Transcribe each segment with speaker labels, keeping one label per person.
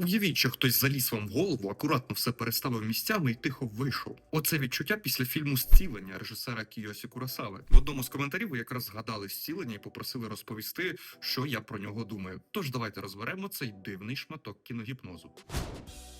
Speaker 1: Уявіть, що хтось заліз вам в голову, акуратно все переставив місцями і тихо вийшов. Оце відчуття після фільму Зцілення режисера Кіосі Курасави. В одному з коментарів ви якраз згадали зцілення і попросили розповісти, що я про нього думаю. Тож давайте розберемо цей дивний шматок кіногіпнозу.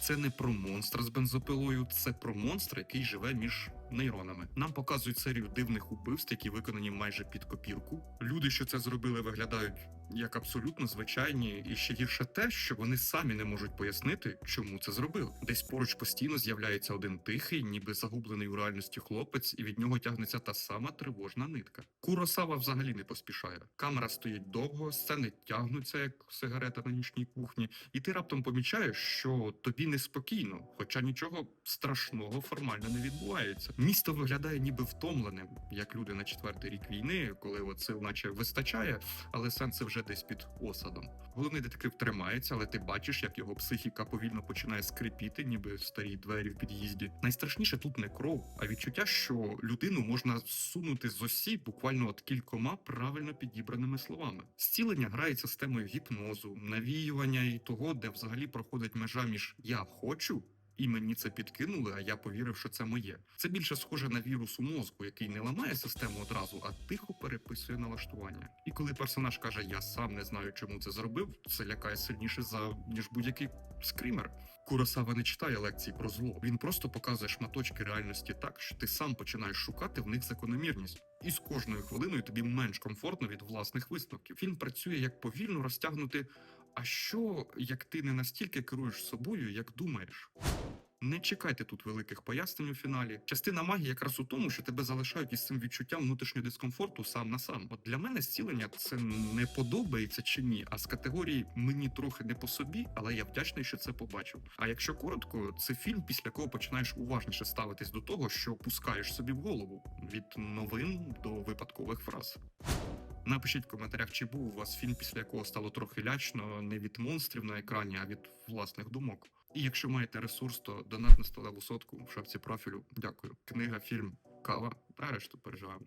Speaker 1: Це не про монстра з бензопилою, це про монстра, який живе між нейронами. Нам показують серію дивних убивств, які виконані майже під копірку. Люди, що це зробили, виглядають як абсолютно звичайні, і ще гірше те, що вони самі не можуть пояснити, чому це зробили. Десь поруч постійно з'являється один тихий, ніби загублений у реальності хлопець, і від нього тягнеться та сама тривожна нитка. Куросава взагалі не поспішає. Камера стоїть довго, сцени тягнуться, як сигарета на нічній кухні, і ти раптом помічаєш, що тобі неспокійно, хоча нічого страшного формально не відбувається. Місто виглядає ніби втомленим, як люди на четвертий рік війни, коли от сил наче вистачає, але сенси вже десь під осадом. Головний детектив тримається, але ти бачиш, як його психіка повільно починає скрипіти, ніби старі двері в під'їзді. Найстрашніше тут не кров, а відчуття, що людину можна сунути з осі буквально от кількома правильно підібраними словами. Зцілення грається з темою гіпнозу, навіювання і того, де взагалі проходить межа між я хочу. І мені це підкинули, а я повірив, що це моє. Це більше схоже на вірус у мозку, який не ламає систему одразу, а тихо переписує налаштування. І коли персонаж каже, я сам не знаю, чому це зробив, це лякає сильніше за ніж будь-який скример. Куросава не читає лекцій про зло. Він просто показує шматочки реальності так, що ти сам починаєш шукати в них закономірність. І з кожною хвилиною тобі менш комфортно від власних висновків. Фільм працює як повільно розтягнути. А що, як ти не настільки керуєш собою, як думаєш? Не чекайте тут великих пояснень у фіналі. Частина магії якраз у тому, що тебе залишають із цим відчуттям внутрішнього дискомфорту сам на сам. От для мене зцілення це не подобається чи ні, а з категорії мені трохи не по собі, але я вдячний, що це побачив. А якщо коротко, це фільм, після кого починаєш уважніше ставитись до того, що пускаєш собі в голову від новин до випадкових фраз. Напишіть в коментарях, чи був у вас фільм, після якого стало трохи лячно не від монстрів на екрані, а від власних думок. І якщо маєте ресурс, то донат на сталеву сотку в шапці профілю. Дякую. Книга, фільм, кава, Та решту переживаємо.